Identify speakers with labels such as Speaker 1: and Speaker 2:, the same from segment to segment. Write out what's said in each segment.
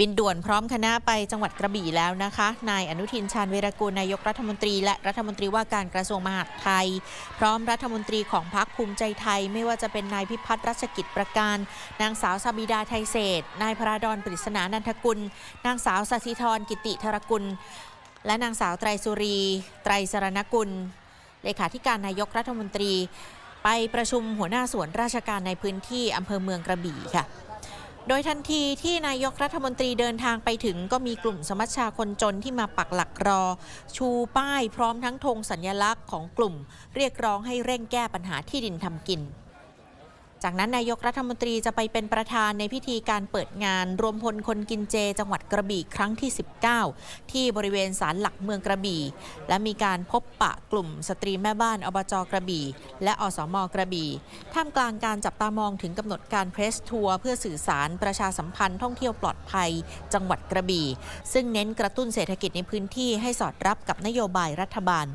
Speaker 1: บินด่วนพร้อมคณะไปจังหวัดกระบี่แล้วนะคะ นายอนุทินชาญวีรกูลนายกรัฐมนตรี และรัฐมนตรีว่าการกระทรวงมหาดไทย พร้อมรัฐมนตรีของพรรคภูมิใจไทย ไม่ว่าจะเป็นนายพิพัฒน์รัชกิจประการ นางสาวสบิดาไทยเศษ นายพระดอนปริศนานันทกุล นางสาวสัิธรกิติธรกุล และนางสาวไตรสุรี ไตรสรณกุล เลขาธิการนายกรัฐมนตรี ไปประชุมหัวหน้าส่วนราชการในพื้นที่อำเภอเมืองกระบี่ค่ะ โดยทันทีที่นายกรัฐมนตรีเดินทางไปถึงก็มีกลุ่มสมัชชาคนจนที่มาปักหลักรอ ชูป้ายพร้อมทั้งธงสัญลักษณ์ของกลุ่ม เรียกร้องให้เร่งแก้ปัญหาที่ดินทำกิน จากนั้นนายกรัฐมนตรีจะไปเป็นประธานในพิธีการเปิดงาน รวมพลคนกินเจ จังหวัดกระบี่ครั้งที่ 19 ที่บริเวณศาลหลักเมืองกระบี่ และมีการพบปะกลุ่มสตรีแม่บ้านอบจกระบี่ และอสมกระบี่ ท่ามกลางการจับตามองถึงกำหนดการเพรสทัวร์เพื่อสื่อสารประชาสัมพันธ์ท่องเที่ยวปลอดภัย จังหวัดกระบี่ ซึ่งเน้นกระตุ้นเศรษฐกิจในพื้นที่ให้สอดรับกับนโยบายรัฐบาล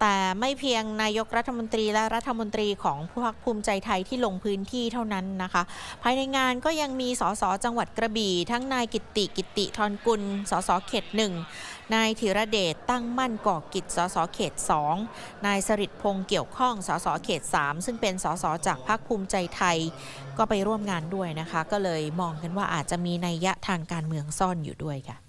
Speaker 1: แต่ไม่เพียงนายกรัฐมนตรีและรัฐมนตรีของพรรคภูมิใจไทยที่ลงพื้นที่เท่านั้นนะคะ ภายในงานก็ยังมีสสจังหวัดกระบี่ ทั้งนายกิติกิติทรกุลสสเขตหนึ่งนายธีรเดชตั้งมั่นก่อกิจสสเขต 2 นายสริตพงษ์เกี่ยวข้องสสเขต 3 ซึ่งเป็นสสจากพรรคภูมิใจไทย ก็ไปร่วมงานด้วยนะคะ ก็เลยมองกันว่าอาจจะมีนัยยะทางการเมืองซ่อนอยู่ด้วยค่ะ